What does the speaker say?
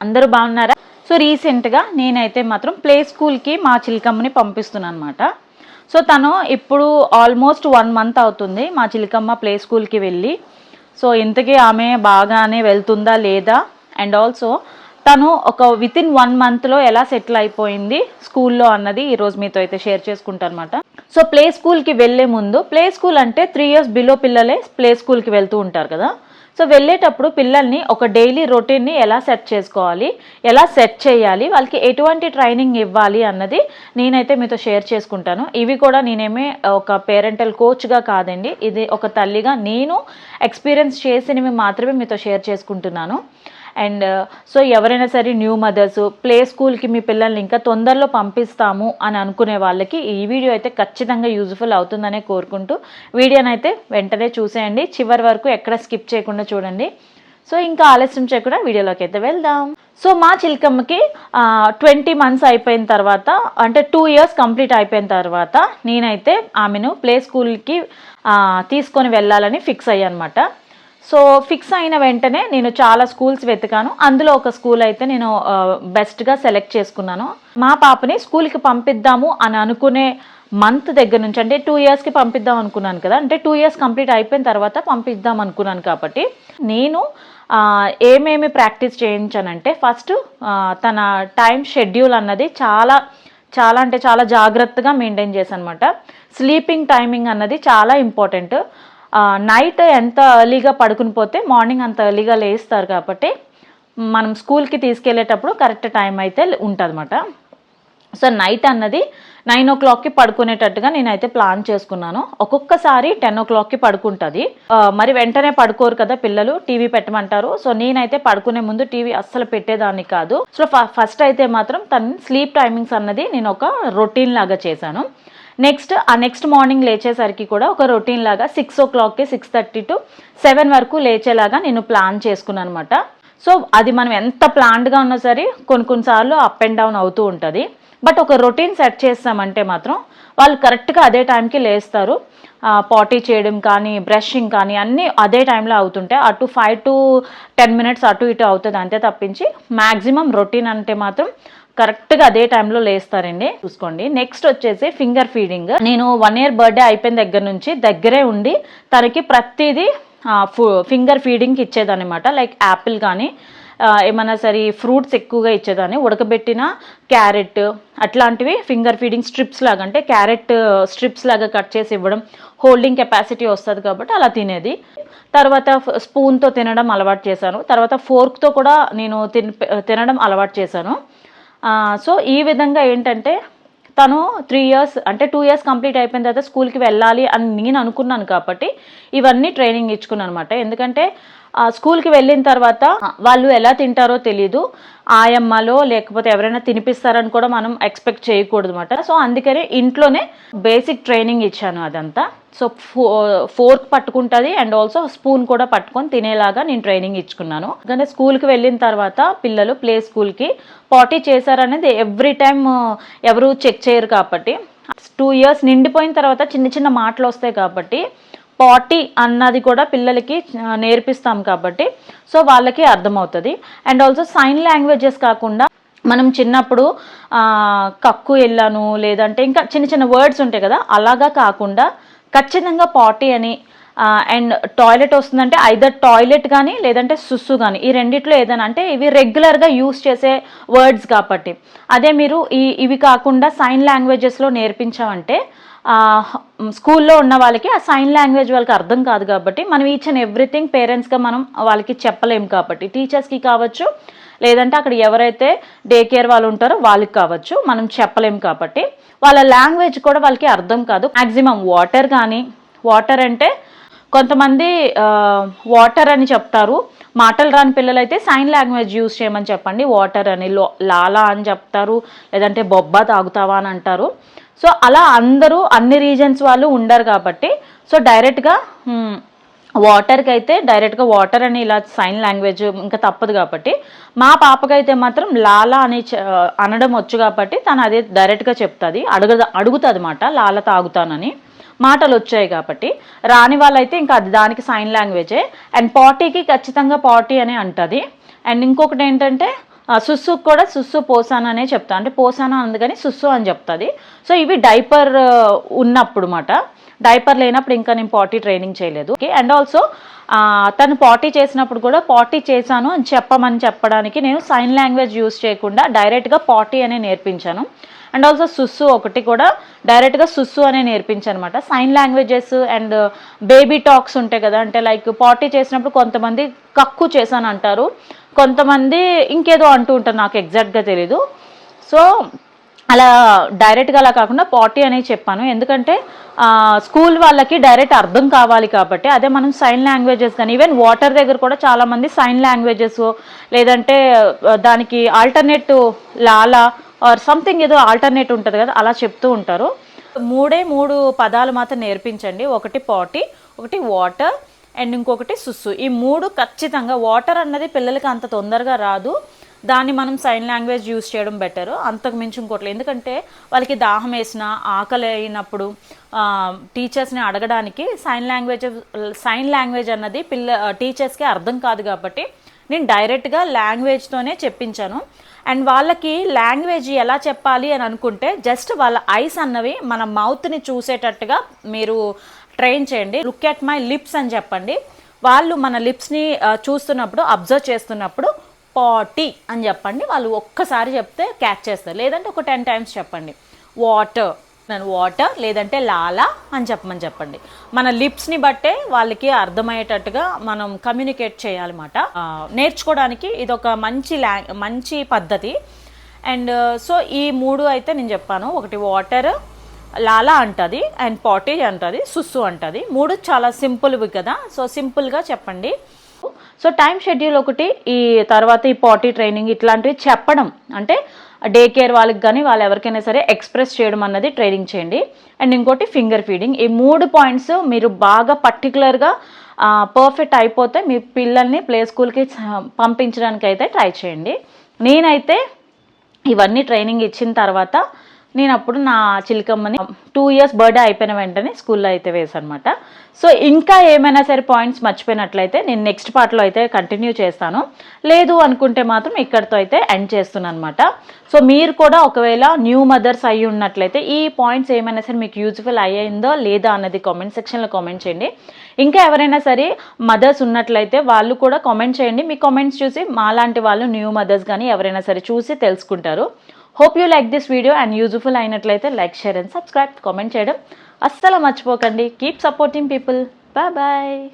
అందరూ బాగున్నారా? సో రీసెంట్గా నేనైతే మాత్రం ప్లే స్కూల్కి మా చిలకమ్మని పంపిస్తున్నాను అనమాట సో తను ఇప్పుడు ఆల్మోస్ట్ వన్ మంత్ అవుతుంది మా చిలకమ్మ ప్లే స్కూల్కి వెళ్ళి. సో ఇంతకీ ఆమె బాగానే వెళ్తుందా లేదా? అండ్ ఆల్సో తను ఒక విత్ ఇన్ వన్ మంత్లో ఎలా సెటిల్ అయిపోయింది స్కూల్లో అన్నది ఈరోజు మీతో అయితే షేర్ చేసుకుంటాను అనమాట సో ప్లే స్కూల్కి వెళ్ళే ముందు ప్లే స్కూల్ అంటే త్రీ ఇయర్స్ బిలో పిల్లలే ప్లే స్కూల్కి వెళ్తూ ఉంటారు కదా. సో వెళ్ళేటప్పుడు పిల్లల్ని ఒక డైలీ రొటీన్ని ఎలా సెట్ చేసుకోవాలి ఎలా సెట్ చేయాలి వాళ్ళకి ఎటువంటి ట్రైనింగ్ ఇవ్వాలి అన్నది నేనైతే మీతో షేర్ చేసుకుంటాను. ఇవి కూడా నేనేమే ఒక పేరెంటల్ కోచ్గా కాదండి. ఇది ఒక తల్లిగా నేను ఎక్స్పీరియన్స్ చేసినవి మాత్రమే మీతో షేర్ చేసుకుంటున్నాను. అండ్ సో uh, ఎవరైనా సరే న్యూ మదర్స్ ప్లే స్కూల్కి మీ పిల్లల్ని ఇంకా తొందరలో పంపిస్తాము అని అనుకునే వాళ్ళకి ఈ వీడియో అయితే ఖచ్చితంగా యూజ్ఫుల్ అవుతుందనే కోరుకుంటూ వీడియోని అయితే వెంటనే చూసేయండి. చివరి వరకు ఎక్కడ స్కిప్ చేయకుండా చూడండి. సో ఇంకా ఆలస్యం చేయకుండా వీడియోలోకి అయితే వెళ్దాం. సో మా చిలకమ్మకి ట్వంటీ మంత్స్ అయిపోయిన తర్వాత అంటే టూ ఇయర్స్ కంప్లీట్ అయిపోయిన తర్వాత నేనైతే ఆమెను ప్లే స్కూల్కి తీసుకొని వెళ్ళాలని ఫిక్స్ అయ్యానమాట సో ఫిక్స్ అయిన వెంటనే నేను చాలా స్కూల్స్ వెతికాను. అందులో ఒక స్కూల్ అయితే నేను బెస్ట్గా సెలెక్ట్ చేసుకున్నాను. మా పాపని స్కూల్కి పంపిద్దాము అని అనుకునే మంత్ దగ్గర నుంచి అంటే టూ ఇయర్స్కి పంపిద్దాం అనుకున్నాను కదా అంటే టూ ఇయర్స్ కంప్లీట్ అయిపోయిన తర్వాత పంపిద్దాం అనుకున్నాను కాబట్టి నేను ఏమేమి ప్రాక్టీస్ చేయించానంటే ఫస్ట్ తన టైం షెడ్యూల్ అన్నది చాలా చాలా అంటే చాలా జాగ్రత్తగా మెయింటైన్ చేశాను అనమాట స్లీపింగ్ టైమింగ్ అన్నది చాలా ఇంపార్టెంట్ నైట్ ఎంత ఎర్లీగా పడుకుని పోతే మార్నింగ్ అంత ఎర్లీగా లేస్తారు కాబట్టి మనం స్కూల్కి తీసుకెళ్ళేటప్పుడు కరెక్ట్ టైం అయితే ఉంటుందన్నమాట. సో నైట్ అన్నది నైన్ ఓ క్లాక్కి పడుకునేటట్టుగా నేనైతే ప్లాన్ చేసుకున్నాను. ఒక్కొక్కసారి టెన్ ఓ క్లాక్కి పడుకుంటుంది. మరి వెంటనే పడుకోరు కదా పిల్లలు టీవీ పెట్టమంటారు. సో నేనైతే పడుకునే ముందు టీవీ అస్సలు పెట్టేదాన్ని కాదు. సో ఫ- ఫస్ట్ అయితే మాత్రం తన స్లీప్ టైమింగ్స్ అన్నది నేను ఒక రొటీన్ లాగా చేశాను. నెక్స్ట్ ఆ నెక్స్ట్ మార్నింగ్ లేచేసరికి కూడా ఒక రొటీన్ లాగా సిక్స్ ఓ క్లాక్కి సిక్స్ థర్టీ టు సెవెన్ వరకు లేచేలాగా నేను ప్లాన్ చేసుకున్నాను అనమాట సో అది మనం ఎంత ప్లాన్డ్గా ఉన్నా సరే కొన్ని కొన్నిసార్లు అప్ అండ్ డౌన్ అవుతూ ఉంటుంది. బట్ ఒక రొటీన్ సెట్ చేస్తామంటే మాత్రం వాళ్ళు కరెక్ట్గా అదే టైంకి లేస్తారు. పాటీ చేయడం కానీ బ్రషింగ్ కానీ అన్నీ అదే టైంలో అవుతుంటాయి అటు ఫైవ్ టు టెన్ మినిట్స్ అటు ఇటు అవుతుంది అంతే తప్పించి మ్యాక్సిమం రొటీన్ అంటే మాత్రం కరెక్ట్గా అదే టైంలో లేస్తారండి. చూసుకోండి. నెక్స్ట్ వచ్చేసి ఫింగర్ ఫీడింగ్. నేను వన్ ఇయర్ బర్త్డే అయిపోయిన దగ్గర నుంచి దగ్గరే ఉండి తనకి ప్రతిదీ ఫింగర్ ఫీడింగ్కి ఇచ్చేదన్నమాట. లైక్ యాపిల్ కానీ ఏమైనా ఏమన్నా సరే ఫ్రూట్స్ ఎక్కువగా ఇచ్చేదాన్ని. ఉడకబెట్టిన క్యారెట్ అట్లాంటివి ఫింగర్ ఫీడింగ్ స్ట్రిప్స్ లాగా అంటే క్యారెట్ స్ట్రిప్స్ లాగా కట్ చేసి ఇవ్వడం హోల్డింగ్ కెపాసిటీ వస్తుంది కాబట్టి అలా తినేది. తర్వాత స్పూన్తో తినడం అలవాటు చేశాను. తర్వాత ఫోర్క్తో కూడా నేను తిన్ తినడం అలవాటు చేశాను. సో ఈ విధంగా ఏంటంటే తను త్రీ ఇయర్స్ అంటే టూ ఇయర్స్ కంప్లీట్ అయిపోయిన తర్వాత స్కూల్కి వెళ్ళాలి అని నేను అనుకున్నాను కాబట్టి ఇవన్నీ ట్రైనింగ్ ఇచ్చుకున్నాను అనమాట ఎందుకంటే స్కూల్కి వెళ్ళిన తర్వాత వాళ్ళు ఎలా తింటారో తెలీదు. ఆయమ్మలో లేకపోతే ఎవరైనా తినిపిస్తారని కూడా మనం ఎక్స్పెక్ట్ చేయకూడదు అనమాట సో అందుకనే ఇంట్లోనే బేసిక్ ట్రైనింగ్ ఇచ్చాను అదంతా. సో ఫో ఫోర్క్ పట్టుకుంటుంది అండ్ ఆల్సో స్పూన్ కూడా పట్టుకొని తినేలాగా నేను ట్రైనింగ్ ఇచ్చుకున్నాను. ఎందుకంటే స్కూల్కి వెళ్ళిన తర్వాత పిల్లలు ప్లే స్కూల్కి పాటీ చేశారనేది ఎవ్రీ టైం ఎవరు చెక్ చేయరు కాబట్టి. టూ ఇయర్స్ నిండిపోయిన తర్వాత చిన్న చిన్న మాటలు వస్తాయి కాబట్టి పాటీ అన్నది కూడా పిల్లలకి నేర్పిస్తాం కాబట్టి. సో వాళ్ళకి అర్థమవుతుంది. అండ్ ఆల్సో సైన్ లాంగ్వేజెస్ కాకుండా మనం చిన్నప్పుడు కక్కు వెళ్ళాను లేదంటే ఇంకా చిన్న చిన్న వర్డ్స్ ఉంటాయి కదా అలాగా కాకుండా ఖచ్చితంగా పాటి అని అండ్ టాయిలెట్ వస్తుందంటే ఐదర్ టాయిలెట్ కానీ లేదంటే సుస్సు కానీ ఈ రెండిట్లో ఏదైనా అంటే ఇవి రెగ్యులర్గా యూస్ చేసే వర్డ్స్ కాబట్టి. అదే మీరు ఈ ఇవి కాకుండా సైన్ లాంగ్వేజెస్లో నేర్పించామంటే స్కూల్లో ఉన్న వాళ్ళకి ఆ సైన్ లాంగ్వేజ్ వాళ్ళకి అర్థం కాదు కాబట్టి మనం ఈచ్ అండ్ ఎవ్రీథింగ్ పేరెంట్స్గా మనం వాళ్ళకి చెప్పలేం కాబట్టి టీచర్స్కి కావచ్చు లేదంటే అక్కడ ఎవరైతే డే కేర్ వాళ్ళు ఉంటారో వాళ్ళకి కావచ్చు మనం చెప్పలేం కాబట్టి వాళ్ళ లాంగ్వేజ్ కూడా వాళ్ళకి అర్థం కాదు. మ్యాక్సిమం వాటర్ కానీ వాటర్ అంటే కొంతమంది వాటర్ అని చెప్తారు. మాటలు రాని పిల్లలైతే సైన్ లాంగ్వేజ్ యూజ్ చేయమని చెప్పండి. వాటర్ అని లో లాలా అని చెప్తారు. లేదంటే బొబ్బ తాగుతావా అని అంటారు. సో అలా అందరూ అన్ని రీజన్స్ వాళ్ళు ఉండరు కాబట్టి సో డైరెక్ట్గా వాటర్కి అయితే డైరెక్ట్గా వాటర్ అని ఇలా సైన్ లాంగ్వేజ్ ఇంకా తప్పదు కాబట్టి మా పాపకైతే మాత్రం లాలా అని చె- అనడం వచ్చు కాబట్టి తను అదే డైరెక్ట్గా చెప్తుంది అడుగు అడుగుతుంది మాట లాల తాగుతానని మాటలు వచ్చాయి కాబట్టి రాని వాళ్ళైతే ఇంకా అది దానికి సైన్ లాంగ్వేజే. అండ్ పార్టీకి ఖచ్చితంగా పార్టీ అని అంటుంది. అండ్ ఇంకొకటి ఏంటంటే సుస్సు సుస్సుకు కూడా సుస్సు పోసాన అనే చెప్తా. అంటే పోసాన అందుకని సుస్సు అని చెప్తుంది. సో ఇవి డైపర్ ఉన్నప్పుడు మాట. డైపర్ లేనప్పుడు ఇంకా నేను పాటీ ట్రైనింగ్ చేయలేదు. ఓకే అండ్ ఆల్సో తను పాటీ చేసినప్పుడు కూడా పాటీ చేశాను అని చెప్పమని చెప్పడానికి నేను సైన్ లాంగ్వేజ్ యూస్ చేయకుండా డైరెక్ట్గా పాటీ అనే నేర్పించాను. అండ్ ఆల్సో సుస్సు ఒకటి కూడా డైరెక్ట్గా సుస్సు అనే నేర్పించనమాట sign languages and baby talks ఉంటాయి కదా. అంటే లైక్ పాటీ చేసినప్పుడు కొంతమంది కక్కు చేశాను అంటారు. కొంతమంది ఇంకేదో అంటూ ఉంటారు నాకు ఎగ్జాక్ట్గా తెలీదు. సో అలా డైరెక్ట్గా అలా కాకుండా పార్టీ అనేది చెప్పాను. ఎందుకంటే స్కూల్ వాళ్ళకి డైరెక్ట్ అర్థం కావాలి కాబట్టి అదే మనం సైన్ లాంగ్వేజెస్ కానీ ఈవెన్ వాటర్ దగ్గర కూడా చాలామంది సైన్ లాంగ్వేజెస్ లేదంటే uh, దానికి ఆల్టర్నేట్ లాలా ఆర్ సంథింగ్ ఏదో ఆల్టర్నేట్ ఉంటుంది కదా అలా చెప్తూ ఉంటారు. మూడే మూడు పదాలు మాత్రం నేర్పించండి. ఒకటి పాటీ ఒకటి వాటర్ అండ్ ఇంకొకటి సుస్సు. ఈ మూడు ఖచ్చితంగా వాటర్ అన్నది పిల్లలకి అంత తొందరగా రాదు. దాన్ని మనం సైన్ లాంగ్వేజ్ యూస్ చేయడం బెటర్. అంతకు మించి ఇంకోట్లేదు. ఎందుకంటే వాళ్ళకి దాహం వేసిన ఆకలి అయినప్పుడు టీచర్స్ని అడగడానికి సైన్ లాంగ్వేజ్ సైన్ లాంగ్వేజ్ అన్నది పిల్ల టీచర్స్కి అర్థం కాదు కాబట్టి నేను డైరెక్ట్గా లాంగ్వేజ్తోనే చెప్పించాను. అండ్ వాళ్ళకి లాంగ్వేజ్ ఎలా చెప్పాలి అని అనుకుంటే జస్ట్ వాళ్ళ ఐస్ అన్నవి మన మౌత్ని చూసేటట్టుగా మీరు ట్రైన్ చేయండి. లుక్ ఎట్ మై లిప్స్ అని చెప్పండి. వాళ్ళు మన లిప్స్ని చూస్తున్నప్పుడు అబ్జర్వ్ చేస్తున్నప్పుడు పాటీ అని చెప్పండి. వాళ్ళు ఒక్కసారి చెప్తే క్యాచ్ చేస్తారు. లేదంటే ఒక టెన్ టైమ్స్ చెప్పండి. వాటర్ నేను వాటర్ లేదంటే లాలా అని చెప్పమని చెప్పండి. మన లిప్స్ని బట్టే వాళ్ళకి అర్థమయ్యేటట్టుగా మనం కమ్యూనికేట్ చేయాలన్నమాట. నేర్చుకోవడానికి ఇది ఒక మంచి లా మంచి పద్ధతి. అండ్ సో ఈ మూడు అయితే నేను చెప్పాను. ఒకటి వాటర్ లాలా అంటుంది అండ్ పాటేజ్ అంటుంది సుస్సు అంటుంది. మూడు చాలా సింపుల్వి కదా. సో సింపుల్గా చెప్పండి. సో టైం షెడ్యూల్ ఒకటి ఈ తర్వాత ఈ పాటీ ట్రైనింగ్ ఇట్లాంటివి చెప్పడం. అంటే డే కేర్ వాళ్ళకి కానీ వాళ్ళు ఎవరికైనా సరే ఎక్స్ప్రెస్ చేయడం అన్నది ట్రైనింగ్ చేయండి. అండ్ ఇంకోటి ఫింగర్ ఫీడింగ్ ఈ మూడు పాయింట్స్ మీరు బాగా పర్టికులర్గా పర్ఫెక్ట్ అయిపోతే మీ పిల్లల్ని ప్లే స్కూల్కి పంపించడానికి అయితే ట్రై చేయండి. నేనైతే ఇవన్నీ ట్రైనింగ్ ఇచ్చిన తర్వాత నేను అప్పుడు నా చిలకమ్మని టూ ఇయర్స్ బర్త్డే అయిపోయిన వెంటనే స్కూల్లో అయితే వేసానమాట సో ఇంకా ఏమైనా సరే పాయింట్స్ మర్చిపోయినట్లయితే నేను నెక్స్ట్ పార్ట్లో అయితే కంటిన్యూ చేస్తాను. లేదు అనుకుంటే మాత్రం ఇక్కడితో అయితే ఎండ్ చేస్తున్నాను అనమాట సో మీరు కూడా ఒకవేళ న్యూ మదర్స్ అయ్యి ఉన్నట్లయితే ఈ పాయింట్స్ ఏమైనా సరే మీకు యూజ్ఫుల్ అయ్యిందో లేదా అన్నది కామెంట్ సెక్షన్లో కామెంట్ చేయండి. ఇంకా ఎవరైనా సరే మదర్స్ ఉన్నట్లయితే వాళ్ళు కూడా కామెంట్ చేయండి. మీ కామెంట్స్ చూసి మాలాంటి వాళ్ళు న్యూ మదర్స్ కానీ ఎవరైనా సరే చూసి తెలుసుకుంటారు. Hope you like this video and useful అయినట్లయితే like share and subscribe comment చేయడం అస్సలు మర్చిపోకండి. Keep supporting people bye bye